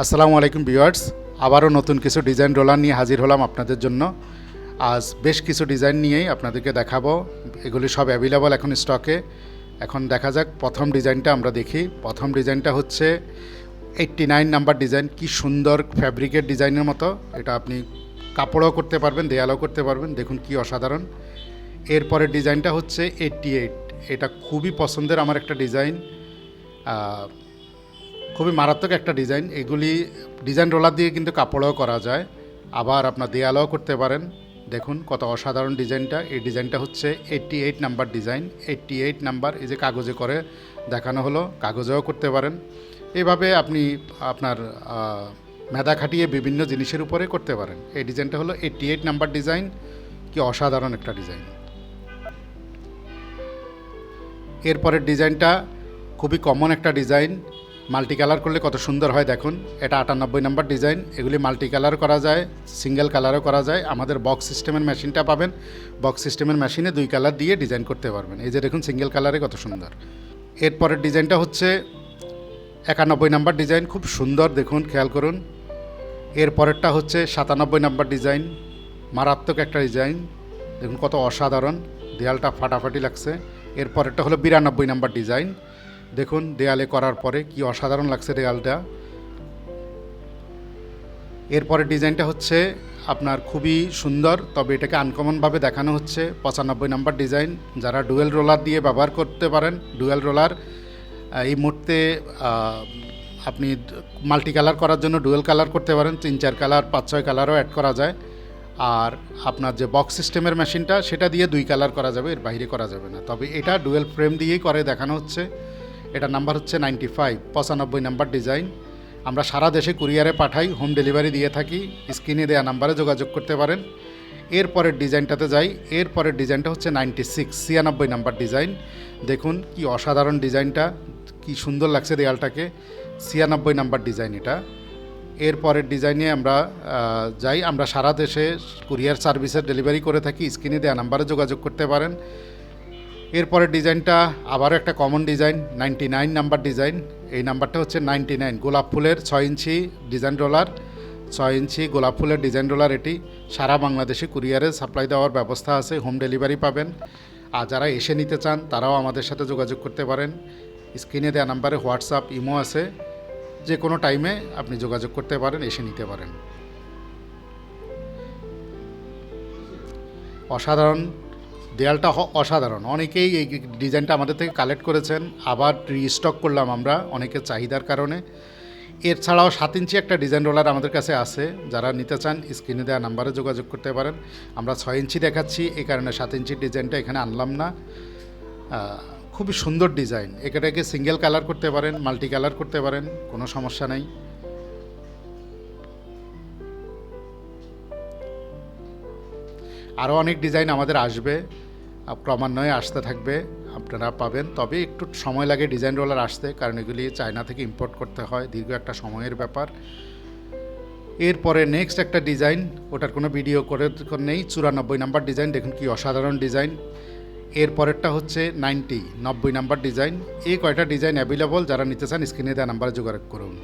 আসসালামু আলাইকুম ভিউয়ার্স, আবারও নতুন কিছু ডিজাইন রোলার নিয়ে হাজির হলাম আপনাদের জন্য। আজ বেশ কিছু ডিজাইন নিয়েই আপনাদেরকে দেখাবো। এগুলি সব অ্যাভেলেবল এখন স্টকে এখন দেখা যাক প্রথম ডিজাইনটা আমরা দেখি। প্রথম ডিজাইনটা হচ্ছে এইট্টি নাইন নাম্বার ডিজাইন। কি সুন্দর ফ্যাব্রিকের ডিজাইনের মতো। এটা আপনি কাপড়ও করতে পারবেন, দেয়ালও করতে পারবেন। দেখুন কি অসাধারণ। এরপরের ডিজাইনটা হচ্ছে এইট্টি এইট এটা খুবই পছন্দের আমার একটা ডিজাইন। খুবই মারাত্মক একটা ডিজাইন। এগুলি ডিজাইন রোলার দিয়ে কিন্তু কাপড়ও করা যায়। আবার আপনার দেয়ালও করতে পারেন। দেখুন কত অসাধারণ ডিজাইনটা। এই ডিজাইনটা হচ্ছে eighty eight number design. Eighty eight number এই যে কাগজে করে দেখানো হলো, কাগজেও করতে পারেন। এভাবে আপনি আপনার মেধা খাটিয়ে বিভিন্ন জিনিসের উপরে করতে পারেন। এই ডিজাইনটা হলো এইট্টি এইট নাম্বার ডিজাইন। কি অসাধারণ একটা ডিজাইন। এরপরের ডিজাইনটা খুবই কমন একটা ডিজাইন। মাল্টি কালার করলে কত সুন্দর হয় দেখুন। এটা আটানব্বই নাম্বার ডিজাইন। এগুলি মাল্টি কালার করা যায়, সিঙ্গেল কালারও করা যায়। আমাদের বক্স সিস্টেমের মেশিনটা পাবেন। বক্স সিস্টেমের মেশিনে দুই কালার দিয়ে ডিজাইন করতে পারবেন। এই যে দেখুন, সিঙ্গেল কালারে কত সুন্দর। এরপরের ডিজাইনটা হচ্ছে একানব্বই নাম্বার ডিজাইন। খুব সুন্দর দেখুন, খেয়াল করুন। এরপরেরটা হচ্ছে সাতানব্বই নাম্বার ডিজাইন। মারাত্মক একটা ডিজাইন। দেখুন, কত অসাধারণ। দেয়ালটা ফাটাফাটি লাগছে। এরপরেরটা হলো বিরানব্বই নাম্বার ডিজাইন। দেখুন, দেয়ালে করার পরে কি অসাধারণ লাগছে দেয়ালটা। এরপরের ডিজাইনটা হচ্ছে আপনার খুবই সুন্দর, তবে এটাকে আনকমনভাবে দেখানো হচ্ছে। পঁচানব্বই নাম্বার ডিজাইন, যারা ডুয়েল রোলার দিয়ে ব্যবহার করতে পারেন, ডুয়েল রোলার এই মুহূর্তে আপনি মাল্টি কালার করার জন্য ডুয়েল কালার করতে পারেন, তিন চার কালার, পাঁচ ছয় কালারও অ্যাড করা যায়। আর আপনার যে বক্স সিস্টেমের মেশিনটা সেটা দিয়ে দুই কালার করা যাবে, এর বাইরে করা যাবে না। তবে এটা ডুয়েল ফ্রেম দিয়েই করে দেখানো হচ্ছে। এটা নাম্বার হচ্ছে নাইনটি ফাইভ, পঁচানব্বই নাম্বার ডিজাইন। আমরা সারা দেশে কুরিয়ারে পাঠাই, হোম ডেলিভারি দিয়ে থাকি, স্ক্রিনে দেওয়া নাম্বারে যোগাযোগ করতে পারেন। এরপরের ডিজাইনটাতে যাই, এরপরের ডিজাইনটা হচ্ছে নাইনটি সিক্স, ছিয়ানব্বই নাম্বার ডিজাইন। দেখুন কি অসাধারণ ডিজাইনটা, কি সুন্দর লাগছে দেয়ালটাকে, ছিয়ানব্বই নাম্বার ডিজাইন এটা। এরপরের ডিজাইনে আমরা যাই, আমরা সারা দেশে কুরিয়ার সার্ভিসের ডেলিভারি করে থাকি, স্ক্রিনে দেওয়া নাম্বারে যোগাযোগ করতে পারেন। এরপরের ডিজাইনটা আবারও একটা common design ninety nine number design এই নাম্বারটা হচ্ছে নাইনটি নাইন গোলাপ ফুলের ছয় ইঞ্চি ডিজাইন রোলার ছয় ইঞ্চি গোলাপ ফুলের ডিজাইন রোলার এটি। সারা বাংলাদেশে কুরিয়ারে সাপ্লাই দেওয়ার ব্যবস্থা আছে হোম ডেলিভারি পাবেন। আর যারা এসে নিতে চান, তারাও আমাদের সাথে যোগাযোগ করতে পারেন। স্ক্রিনে দেওয়া নাম্বারে হোয়াটসঅ্যাপ ইমো আছে। যে কোনো টাইমে আপনি যোগাযোগ করতে পারেন, এসে নিতে পারেন। অসাধারণ দেয়ালটা অসাধারণ। অনেকেই এই ডিজাইনটা আমাদের থেকে কালেক্ট করেছেন। আবার রিস্টক করলাম আমরা অনেকের চাহিদার কারণে। এর ছাড়াও সাত ইঞ্চি একটা ডিজাইন রোলার আমাদের কাছে আছে। যারা নিতে চান, স্ক্রিনে দেওয়া নাম্বারে যোগাযোগ করতে পারেন। আমরা ছয় ইঞ্চি দেখাচ্ছি এই কারণে সাত ইঞ্চির ডিজাইনটা এখানে আনলাম না। খুবই সুন্দর ডিজাইন। এটাকে সিঙ্গেল কালার করতে পারেন মাল্টি কালার করতে পারেন, কোনো সমস্যা নেই। আরও অনেক ডিজাইন আমাদের আসবে। ক্রমান্বয়ে আসতে থাকবে, আপনারা পাবেন। তবে একটু সময় লাগে ডিজাইন রোলার আসতে, কারণ এগুলি চায়না থেকে ইম্পোর্ট করতে হয়, দীর্ঘ একটা সময়ের ব্যাপার। এরপরে নেক্সট একটা ডিজাইন, ওটার কোনো ভিডিও করে নেই, চুরানব্বই নাম্বার ডিজাইন, দেখুন কি অসাধারণ ডিজাইন। এরপরেরটা হচ্ছে নাইনটি নব্বই নাম্বার ডিজাইন। এই কয়টা ডিজাইন অ্যাভেলেবল যারা নিতে চান স্ক্রিনে দেওয়া নাম্বারে যোগাযোগ করুন।